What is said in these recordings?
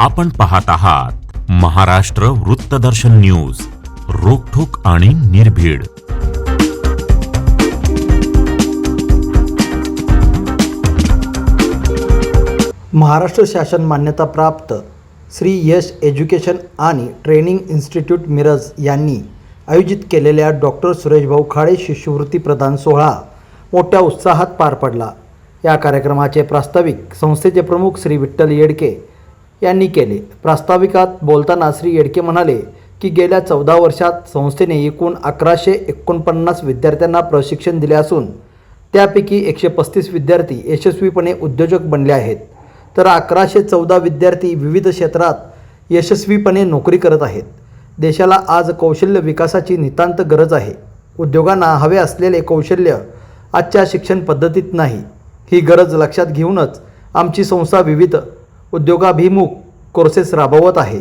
आपण पाहत आहात महाराष्ट्र वृत्तदर्शन न्यूज रोखोक आणि निर्भीड. महाराष्ट्र शासन मान्यताप्राप्त श्री यश एज्युकेशन आणि ट्रेनिंग इन्स्टिट्यूट मिरज यांनी आयोजित केलेल्या डॉक्टर सुरेशभाऊ खाडे शिष्यवृत्ती प्रदान सोहळा मोठ्या उत्साहात पार पडला. या कार्यक्रमाचे प्रास्ताविक संस्थेचे प्रमुख श्री विठ्ठल येडके यांनी केले. प्रास्ताविकात बोलताना श्री येडके म्हणाले की गेल्या चौदा वर्षात संस्थेने एकूण अकराशे एकोणपन्नास विद्यार्थ्यांना प्रशिक्षण दिले असून त्यापैकी एकशे पस्तीस विद्यार्थी यशस्वीपणे उद्योजक बनले आहेत. तर अकराशे चौदा विद्यार्थी विविध क्षेत्रात यशस्वीपणे नोकरी करत आहेत. देशाला आज कौशल्य विकासाची नितांत गरज आहे. उद्योगांना हवे असलेले कौशल्य आजच्या शिक्षण पद्धतीत नाही. ही गरज लक्षात घेऊनच आमची संस्था विविध उद्योगाभिमुख कोर्सेस राबवत आहे.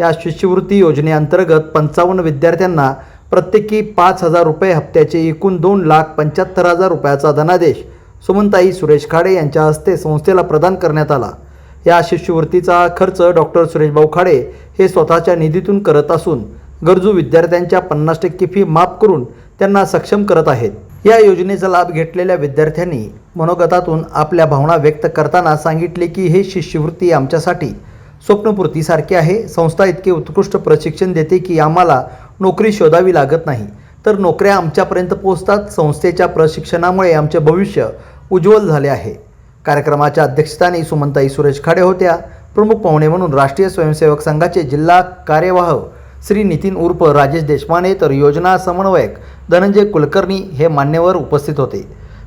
या शिष्यवृत्ती योजनेअंतर्गत पंचावन्न विद्यार्थ्यांना प्रत्येकी पाच हजार रुपये हप्त्याचे एकूण दोन लाख पंच्याहत्तर हजार रुपयाचा धनादेश सुमनताई सुरेश खाडे यांच्या हस्ते संस्थेला प्रदान करण्यात आला. या शिष्यवृत्तीचा खर्च डॉक्टर सुरेशभाऊ खाडे हे स्वतःच्या निधीतून करत असून गरजू विद्यार्थ्यांच्या पन्नास टक्के फी माफ करून त्यांना सक्षम करत आहेत. या योजनेचा लाभ घेतलेल्या विद्यार्थ्यांनी मनोगतातून आपल्या भावना व्यक्त करताना सांगितले की हे शिष्यवृत्ती आमच्यासाठी स्वप्नपूर्तीसारखी आहे. संस्था इतके उत्कृष्ट प्रशिक्षण देते की आम्हाला नोकरी शोधावी लागत नाही. तर नोकऱ्या आमच्यापर्यंत पोहोचतात. संस्थेच्या प्रशिक्षणामुळे आमचे भविष्य उज्ज्वल झाले आहे. कार्यक्रमाच्या अध्यक्षस्थानी सुमंताई सुरेश खाडे होत्या. प्रमुख पाहुणे म्हणून राष्ट्रीय स्वयंसेवक संघाचे जिल्हा कार्यवाह श्री नितीन उर्फ राजेश देशमाने तर योजना समन्वयक धनंजय कुलकर्णी हे मान्यवर उपस्थित होते.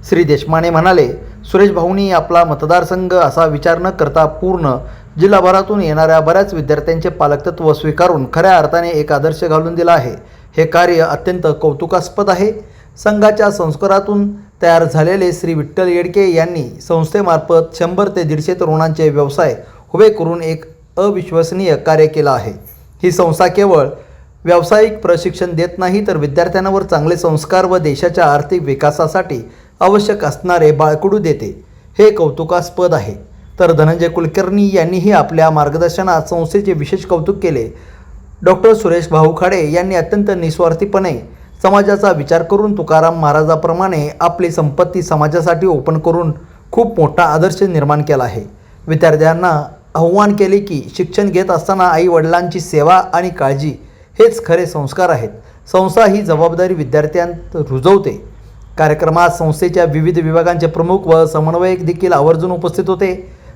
श्री देशमाने म्हणाले सुरेश भाऊंनी आपला मतदारसंघ असा विचार न करता पूर्ण जिल्हाभरातून येणाऱ्या बऱ्याच विद्यार्थ्यांचे पालकतत्व स्वीकारून खऱ्या अर्थाने एक आदर्श घालून दिला आहे. हे कार्य अत्यंत कौतुकास्पद आहे. संघाच्या संस्कारातून तयार झालेले श्री विठ्ठल येडके यांनी संस्थेमार्फत शंभर ते दीडशे तरुणांचे व्यवसाय उभे करून एक अविश्वसनीय कार्य केलं आहे. ही संस्था केवळ व्यावसायिक प्रशिक्षण देत नाही तर विद्यार्थ्यांवर चांगले संस्कार व देशाच्या आर्थिक विकासासाठी आवश्यक असणारे बाळकडू देते. हे कौतुकास्पद आहे. तर धनंजय कुलकर्णी यांनीही आपल्या मार्गदर्शनात संस्थेचे विशेष कौतुक केले. डॉक्टर सुरेश भाऊ खाडे यांनी अत्यंत निस्वार्थीपणे समाजाचा विचार करून तुकाराम महाराजाप्रमाणे आपली संपत्ती समाजासाठी ओपन करून खूप मोठा आदर्श निर्माण केला आहे. विद्यार्थ्यांना आव्हान केले की शिक्षण घेत असताना आई वडिलांची सेवा आणि काळजी हेच खरे संस्कार आहेत. संस्था ही जबाबदारी विद्यार्थ्यांत रुजवते. कार्यक्रमात संस्थेच्या विविध विभागांचे प्रमुख व समन्वयक देखील आवर्जून उपस्थित होते.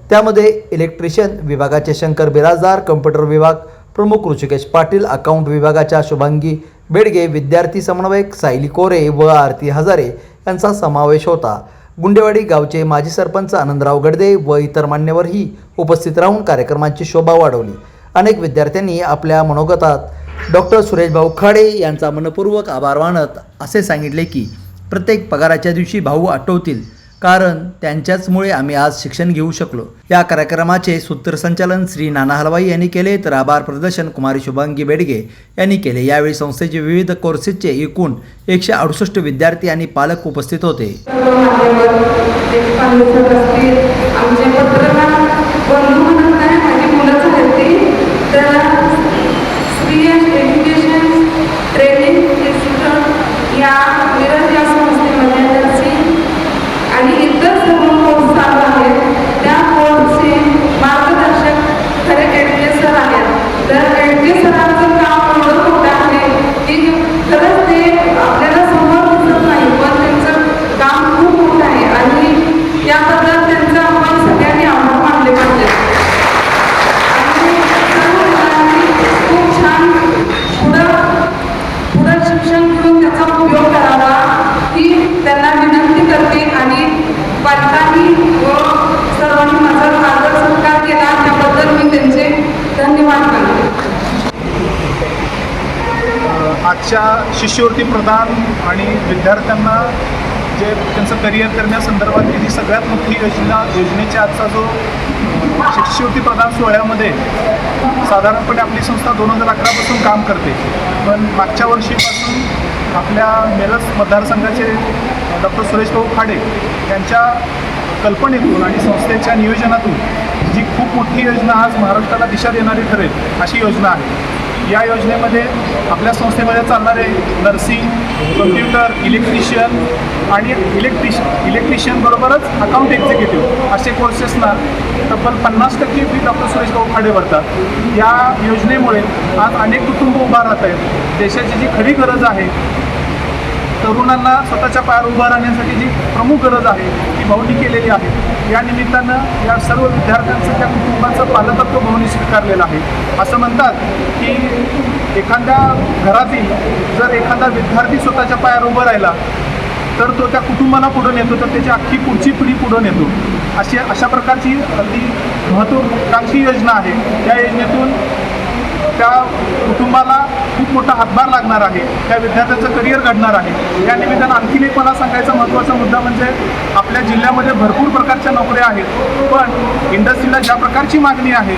त्यामध्ये इलेक्ट्रिशियन विभागाचे शंकर बिराजदार कम्प्युटर विभाग प्रमुख ऋषिकेश पाटील अकाउंट विभागाच्या शुभांगी बेडगे विद्यार्थी समन्वयक सायली कोरे व आरती हजारे यांचा समावेश होता. गुंडेवाडी गावचे माजी सरपंच आनंदराव गडदे व इतर मान्यवरही उपस्थित राहून कार्यक्रमाची शोभा वाढवली. अनेक विद्यार्थ्यांनी आपल्या मनोगतात डॉक्टर सुरेशभाऊ खाडे यांचा मनपूर्वक आभार मानत असे सांगितले की प्रत्येक पगाराच्या दिवशी भाऊ आठवतील कारण त्यांच्याचमुळे आम्ही आज शिक्षण घेऊ शकलो. या कार्यक्रमाचे सूत्रसंचालन श्री नाना हलवाई यांनी केले तर आभार प्रदर्शन कुमारी शुभांगी बेडगे यांनी केले. यावेळी संस्थेचे विविध कोर्सेसचे एकूण एकशे अडुसष्ट विद्यार्थी आणि पालक उपस्थित होते. आमचे पत्रकार बंधू म्हणत नाही माझी मुलंच आहेत ती तर स्त्रिया एज्युकेशन ट्रेनिंग इन्स्टिट्यूट या मिरज या संस्थेमध्ये त्याची आणि इतर सर्व कोर्स चालू आहेत त्या कोर्सचे मार्गदर्शक खरे एडके सर आहेत तर एडके सरांचं काम एवढं मोठं आहे की खरंच ते आपल्याला समोर दिसत नाही पण त्यांचं काम खूप मोठं आहे आणि याबद्दल त्यांचं आपण सगळ्यांनी आभार मानले पाहिजे आणि सर्व मुलांनी खूप छान पुढं पुढं शिक्षण घेऊन त्याचा उपयोग करावा ही त्यांना विनंती करते आणि पालकांनी व सर्वांनी माझा आदर सत्कार केला त्याबद्दल मी त्यांचे धन्यवाद मानते शिक्षा शिष्यवृत्ती प्रदान आणि विद्यार्थ्यांना जे त्यांचं करिअर करण्यासंदर्भातली जी सगळ्यात मोठी योजना योजनेच्या आजचा जो शिष्यवृत्ती प्रदान सोहळ्यामध्ये साधारणपणे आपली संस्था दोन हजार अकरापासून काम करते. पण मागच्या वर्षीपासून आपल्या मेलस मतदारसंघाचे डॉक्टर सुरेश भाऊ खाडे यांच्या कल्पनेतून आणि संस्थेच्या नियोजनातून जी खूप मोठी योजना आज महाराष्ट्राला दिशा देणारी ठरेल अशी योजना आहे. या योजनेमध्ये आपल्या संस्थेमध्ये चालणारे नर्सिंग कम्प्युटर इलेक्ट्रिशियन आणि इलेक्ट्रिश इलेक्ट्रिशियन बरोबरच अकाउंट एक्झिक्युटिव्ह हो. असे कोर्सेसना तब्बल पन्नास टक्के फी डॉक्टर सुरेश भाऊ खाडे भरतात. या योजनेमुळे आज अनेक कुटुंब उभा राहत आहेत. देशाची जी खरी गरज आहे तरुणांना स्वतःच्या पायावर उभं राहण्यासाठी जी प्रमुख गरज आहे ती भावनी केलेली आहे. या निमित्तानं या सर्व विद्यार्थ्यांचं त्या कुटुंबाचं पालकत्व भावनी स्वीकारलेलं आहे. असं म्हणतात की एखाद्या घरातील जर एखादा विद्यार्थी स्वतःच्या पायावर उभं राहिला तर तो त्या कुटुंबाला पुढं नेतो तर त्याची अख्खी पुढची पिढी पुढं नेतो. अशी अशा प्रकारची अगदी महत्त्वाकांक्षी योजना आहे. त्या योजनेतून त्या कुटुंबाला मोठा हातभार लागणार आहे. त्या विद्यार्थ्यांचं करिअर घडणार आहे. या निमित्तानं आणखीन एक मला सांगायचा महत्त्वाचा मुद्दा म्हणजे आपल्या जिल्ह्यामध्ये भरपूर प्रकारच्या नोकऱ्या आहेत. पण इंडस्ट्रीला ज्या प्रकारची मागणी आहे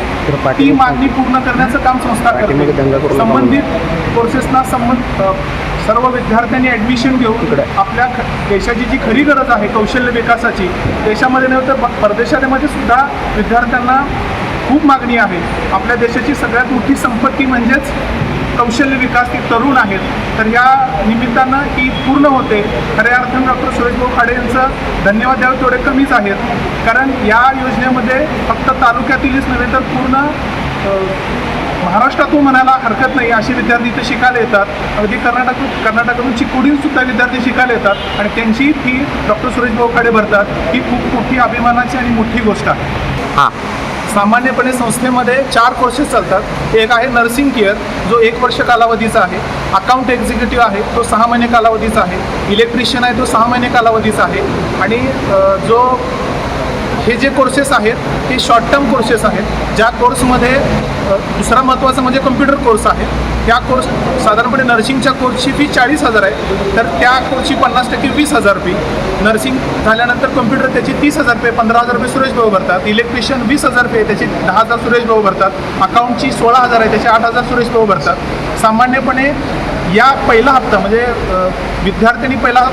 ती मागणी पूर्ण करण्याचं काम संस्था करते. संबंधित कोर्सेसना संबंध सर्व विद्यार्थ्यांनी ॲडमिशन घेऊन आपल्या देशाची जी खरी गरज आहे कौशल्य विकासाची देशामध्ये नव्हे तर परदेशामध्ये सुद्धा विद्यार्थ्यांना खूप मागणी आहे. आपल्या देशाची सगळ्यात मोठी संपत्ती म्हणजेच कौशल्य विकास ती तरुण आहेत तर या निमित्तानं ही पूर्ण होते. खऱ्या अर्थानं डॉक्टर सुरेशभाऊ खाडे यांचं धन्यवाद द्यावे तेवढे कमीच आहेत. कारण या योजनेमध्ये फक्त तालुक्यातीलच नव्हे तर पूर्ण महाराष्ट्रातून म्हणायला हरकत नाही असे विद्यार्थी इथे शिकायला येतात. अगदी कर्नाटक कर्नाटकातून चिकोडीहून सुद्धा विद्यार्थी शिकायला येतात. आणि त्यांची फी डॉक्टर सुरेशभाऊ खाडे भरतात. ही खूप मोठी अभिमानाची आणि मोठी गोष्ट आहे. हां. सामान्यपणे संस्थेमध्ये चार कोर्सेस चालतात. एक आहे नर्सिंग केअर जो एक वर्ष कालावधीचा आहे. अकाउंट एक्झिक्युटिव्ह आहे तो सहा महिने कालावधीचा आहे. इलेक्ट्रिशियन आहे तो सहा महिने कालावधीचा आहे. आणि जो हे जे कोर्सेस आहेत ते शॉर्ट टर्म कोर्सेस आहेत. ज्या कोर्समध्ये दुसरा महत्त्वाचा म्हणजे कम्प्युटर कोर्स आहे. त्या कोर्स साधारणपणे नर्सिंगच्या कोर्सची फी चाळीस हजार आहे. तर त्या कोर्सची पन्नास टक्के वीस हजार रुपये नर्सिंग झाल्यानंतर कम्प्युटर त्याची तीस हजार रुपये पंधरा हजार रुपये सुरेश भाऊ भरतात. इलेक्ट्रिशियन वीस हजार रुपये त्याची दहा हजार सुरेश भाऊ भरतात. अकाउंटची सोळा हजार आहे त्याचे आठ हजार सुरेश भाऊ भरतात. सामान्यपणे या पहिला हप्ता म्हणजे विद्यार्थ्यांनी पहिला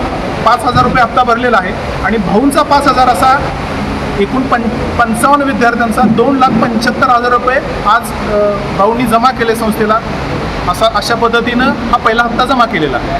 पाच हजार रुपये हप्ता भरलेला आहे आणि भाऊंचा पाच हजार असा एकूण पं पंचावन्न विद्यार्थ्यांचा दोन लाख पंच्याहत्तर हजार रुपये आज भाऊंनी जमा केले संस्थेला. असा अशा पद्धतीनं हा पहिला हप्ता जमा केलेला. आहे